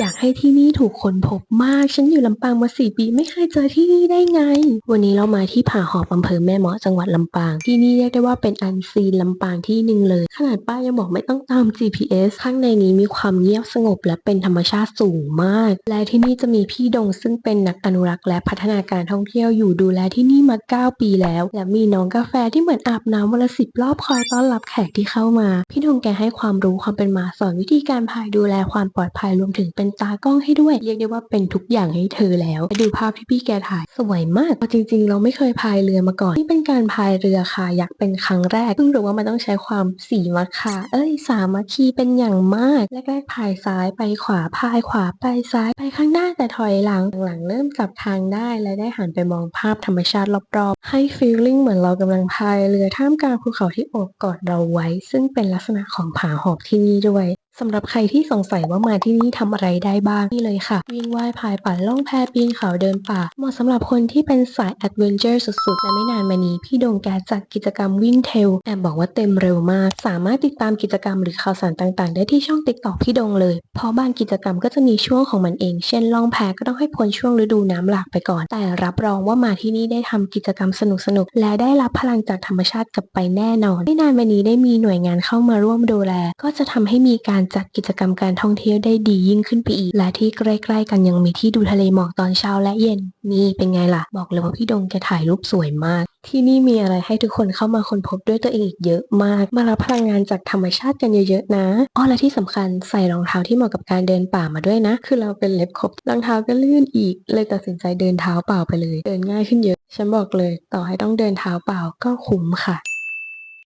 อยากให้ที่นี่ถูกคนพบมาก ฉันอยู่ลำปางมาสี่ปีไม่เคยเจอที่นี่ได้ไง วันนี้เรามาที่ผาหอบอำเภอแม่เมาะจังหวัดลำปาง ที่นี่เรียกได้ว่าเป็นอันซีนลำปางที่หนึ่งเลย ขนาดป้ายังบอกไม่ต้องตาม GPS ข้างในนี้มีความเงียบสงบและเป็นธรรมชาติสูงมาก และที่นี่จะมีพี่ดงซึ่งเป็นนักอนุรักษ์และพัฒนาการท่องเที่ยวอยู่ดูแลที่นี่มา 9 ปีแล้ว และมีน้องกาแฟที่เหมือนอาบน้ำวันละสิบรอบคอยต้อนรับแขกที่เข้ามา พี่ดงแกให้ความรู้ความเป็นมาสอนวิธีการพายดูแลความปลอดภัยรวมถึงเป็นตากล้องให้ด้วย เรียกได้ว่าเป็นทุกอย่างให้เธอแล้วไปดูภาพที่พี่แกถ่ายสวยมากเอาจริง ๆ เราไม่เคยพายเรือมาก่อนนี่เป็นการพายเรือคายักเป็นครั้งแรกเพิ่งรู้ว่ามันต้องใช้ความสีมัคคาเอ้ยสามัคคีเป็นอย่างมากแรกๆพายซ้ายไปขวาพายขวาไปซ้ายไปข้างหน้าแต่ถอยหลังหลังๆเริ่มจับทางได้และได้หันไปมองภาพธรรมชาติรอบๆให้ฟีลลิ่งเหมือนเรากำลังพายเรือท่ามกลางภูเขาที่โอบกอดเราไว้ ซึ่งเป็นลักษณะของผาหอบที่นี่ด้วย สำหรับใครที่สงสัยว่ามาที่นี่ทำอะไรได้บ้างนี่เลยค่ะ วิ่งว่ายพายปั่นล่องแพปีนเขาเดินป่า เหมาะสำหรับคนที่เป็นสายแอดเวนเจอร์สุดๆ และไม่นานมานี้ พี่โดงแกจัดกิจกรรมวิ่งเทลแอบบอกว่าเต็มเร็วมาก สามารถติดตามกิจกรรมหรือข่าวสารต่างๆ ได้ที่ช่องติ๊กต็อกพี่โดงเลย เพราะบางกิจกรรมก็จะมีช่วงของมันเอง เช่นล่องแพก็ต้องให้พ้นช่วงฤดูน้ำหลากไปก่อน แต่รับรองว่ามาที่นี่ได้ทำกิจกรรมสนุกๆและได้รับพลังจากธรรมชาติกลับไปแน่นอน ไม่นานมานี้ได้มีหน่วยงานเข้ามาร่วมดูแล ก็จะทำให้มีการจัดกิจกรรมการท่องเที่ยวได้ดียิ่งขึ้นไปอีก และที่ใกล้ๆกันยังมีที่ดูทะเลหมอกตอนเช้าและเย็น นี่เป็นไงล่ะ บอกเลยว่าพี่ดงแกถ่ายรูปสวยมาก ที่นี่มีอะไรให้ทุกคนเข้ามาค้นพบด้วยตัวเองอีกเยอะมาก มารับพลังงานจากธรรมชาติกันเยอะๆนะอ้อและที่สำคัญใส่รองเท้าที่เหมาะกับการเดินป่ามาด้วยนะ คือเราเป็นเล็บขบรองเท้าก็ลื่นอีก เลยตัดสินใจเดินเท้าเปล่าไปเลย เดินง่ายขึ้นเยอะ ฉันบอกเลย ต่อให้ต้องเดินเท้าเปล่าก็คุ้มค่ะ